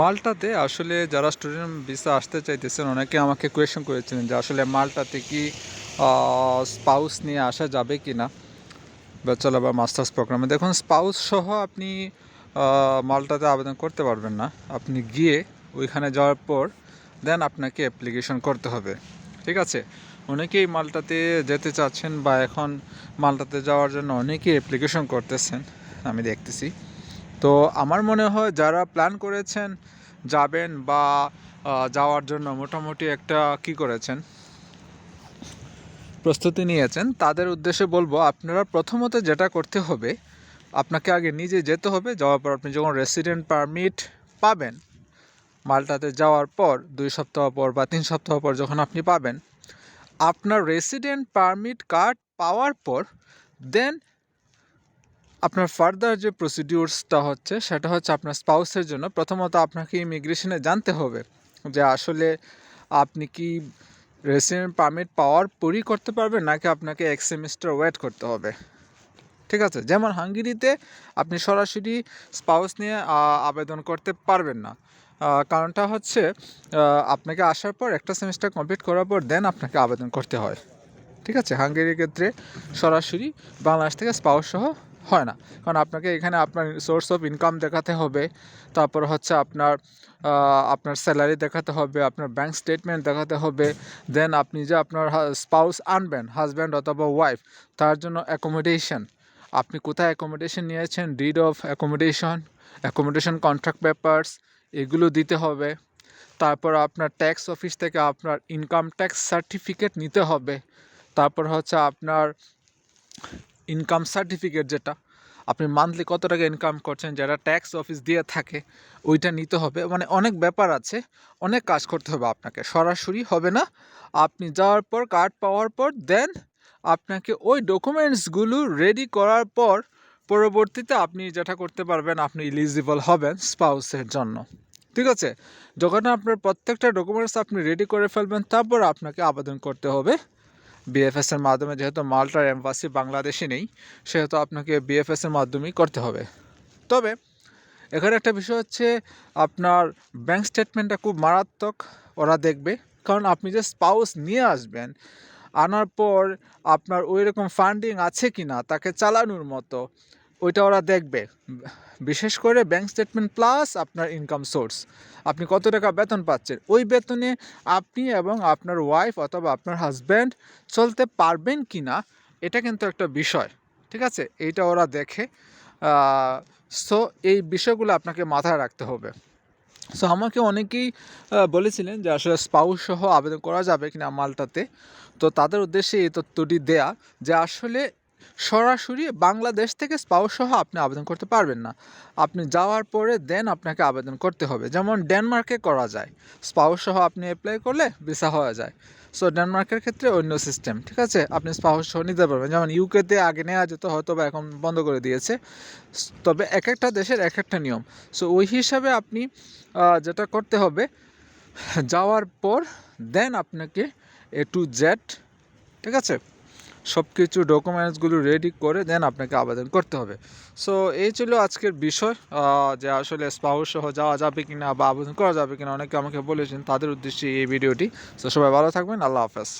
মালটাতে আসলে যারা student visa আসতে চাইতেছেন, অনেকে আমাকে কোয়েশন করেছিলেন যে আসলে মালটাতে কি স্পাউস নিয়ে আসা যাবে কি না ব্যাচেলার বা মাস্টার্স প্রোগ্রামে দেখুন স্পাউস সহ আপনি মালটাতে আবেদন করতে পারবেন না। আপনি গিয়ে ওইখানে যাওয়ার পর দেন আপনাকে অ্যাপ্লিকেশন করতে হবে। ঠিক আছে? অনেকেই মালটাতে যেতে চাচ্ছেন বা এখন মালটাতে যাওয়ার জন্য অনেকেই অ্যাপ্লিকেশন করতেছেন। আমি দেখতেছি। তো আমার মনে হয় যারা প্ল্যান করেছেন যাবেন বা যাওয়ার জন্য মোটামুটি একটা কি করেছেন? প্রস্তুতি নিয়েছেন, তাদের উদ্দেশ্যে বলব আপনারা প্রথমত যেটা করতে হবে, আপনাকে আগে নিজে যেতে হবে, যাওয়ার পর আপনি যখন রেসিডেন্ট পারমিট পাবেন, মালটাতে যাওয়ার পর, দুই সপ্তাহ পর বা তিন সপ্তাহ পর যখন আপনি পাবেন, আপনার রেসিডেন্ট পারমিট কার্ড পাওয়ার পর দেন আপনার ফার্দার যে প্রসিডিউরসটা হচ্ছে, সেটা হচ্ছে আপনার স্পাউসের জন্য। প্রথমত আপনাকে ইমিগ্রেশনে জানতে হবে যে আসলে আপনি কি রেসিডেন্ট পারমিট পাওয়ার পরই করতে পারবেন, নাকি আপনাকে এক সেমিস্টার ওয়েট করতে হবে। ঠিক আছে? যেমন হাঙ্গেরিতে আপনি সরাসরি স্পাউস নিয়ে আবেদন করতে পারবেন না। কারণটা হচ্ছে আপনাকে আসার পর একটা সেমিস্টার কমপ্লিট করার পর দেন আপনাকে আবেদন করতে হয়। ঠিক আছে? হাঙ্গেরির ক্ষেত্রে সরাসরি বাংলাদেশ থেকে স্পাউস সহ হয় না। কারণ আপনাকে এখানে আপনার সোর্স অফ ইনকাম দেখাতে হবে, তারপর হচ্ছে আপনার আপনার স্যালারি দেখাতে হবে, আপনার ব্যাংক স্টেটমেন্ট দেখাতে হবে দেন আপনি যে আপনার স্পাউস আনবেন হাজব্যান্ড অথবা ওয়াইফ তার জন্য অ্যাকোমোডেশন আপনি কোথায় অ্যাকোমোডেশন নিয়েছেন? Deed of accommodation accommodation contract papers এগুলো দিতে হবে। তারপর আপনার ট্যাক্স অফিস থেকে আপনার ইনকাম ট্যাক্স সার্টিফিকেট নিতে হবে। তারপর হচ্ছে আপনার ইনকাম সার্টিফিকেট যেটা, আপনি মান্থলি কত টাকা ইনকাম করছেন যেটা ট্যাক্স অফিস দিয়ে থাকে, ওইটা নিতে হবে। মানে অনেক ব্যাপার আছে, অনেক কাজ করতে হবে আপনাকে, সরাসরি হবে না। আপনি যাওয়ার পর কার্ড পাওয়ার পর দেন আপনাকে ওই ডকুমেন্টসগুলো রেডি করার পর, পরবর্তীতে আপনি যেটা করতে পারবেন, আপনি ইলিজিবল হবেন স্পাউসের জন্য। ঠিক আছে? যখন আপনার প্রত্যেকটা ডকুমেন্টস আপনি রেডি করে ফেলবেন, তারপর আপনাকে আবেদন করতে হবে। বিএফএস এর মাধ্যমে যেহেতু মাল্টার এম্বাসি বাংলাদেশে নেই, সেহেতু আপনাকে বিএফএস এর মাধ্যমেই করতে হবে। তবে এখানে একটা বিষয় হচ্ছে, আপনার ব্যাংক স্টেটমেন্টটা খুব মারাত্মক, ওরা দেখবে। কারণ আপনি যে স্পাউস নিয়ে আসবেন, আনার পর আপনার ওই রকম ফান্ডিং আছে কি না তাকে চালানোর মতো ওইটা ওরা দেখবে। বিশেষ করে ব্যাংক স্টেটমেন্ট প্লাস আপনার ইনকাম সোর্স আপনি কত টাকা বেতন পাচ্ছেন? ওই বেতনে আপনি এবং আপনার ওয়াইফ অথবা আপনার হাজব্যান্ড চলতে পারবেন কি না এটা কিন্তু একটা বিষয়। ঠিক আছে? এইটা ওরা দেখে। সো এই বিষয়গুলো আপনাকে মাথায় রাখতে হবে। সো আমাকে অনেকেই বলেছিলেন যে আসলে স্পাউস সহ আবেদন করা যাবে কিনা মালটাতে। তো তাদের উদ্দেশ্যে এই তথ্যটি দেয়া যে আসলে সরাসরি বাংলাদেশ থেকে স্পাউস সহ আপনি আবেদন করতে পারবেন না। আপনি যাওয়ার পরে দেন আপনাকে আবেদন করতে হবে। যেমন ডেনমার্কে করা যায়। স্পাউস সহ আপনি অ্যাপ্লাই করলে ভিসা হয়ে যায়। সো ডেনমার্কের ক্ষেত্রে অন্য সিস্টেম ঠিক আছে? আপনি স্পাউস সহ নিতে পারবেন। যেমন ইউকেতে আগে নেওয়া যেত হয়তো বা এখন বন্ধ করে দিয়েছে। তবে এক একটা দেশের এক একটা নিয়ম। সো ওই হিসাবে আপনি যেটা করতে হবে, যাওয়ার পর দেন আপনাকে এ টু জেড ঠিক আছে? সব কিছু ডকুমেন্টসগুলো রেডি করে দেন আপনাকে আবেদন করতে হবে। সো এই ছিল আজকের বিষয় যে আসলে স্পাউস সহ যাওয়া যাবে কি না বা আবেদন করা যাবে কি না অনেকে আমাকে বলেছেন, তাদের উদ্দেশ্যে এই ভিডিওটি সো সবাই ভালো থাকবেন, আল্লাহ হাফেজ।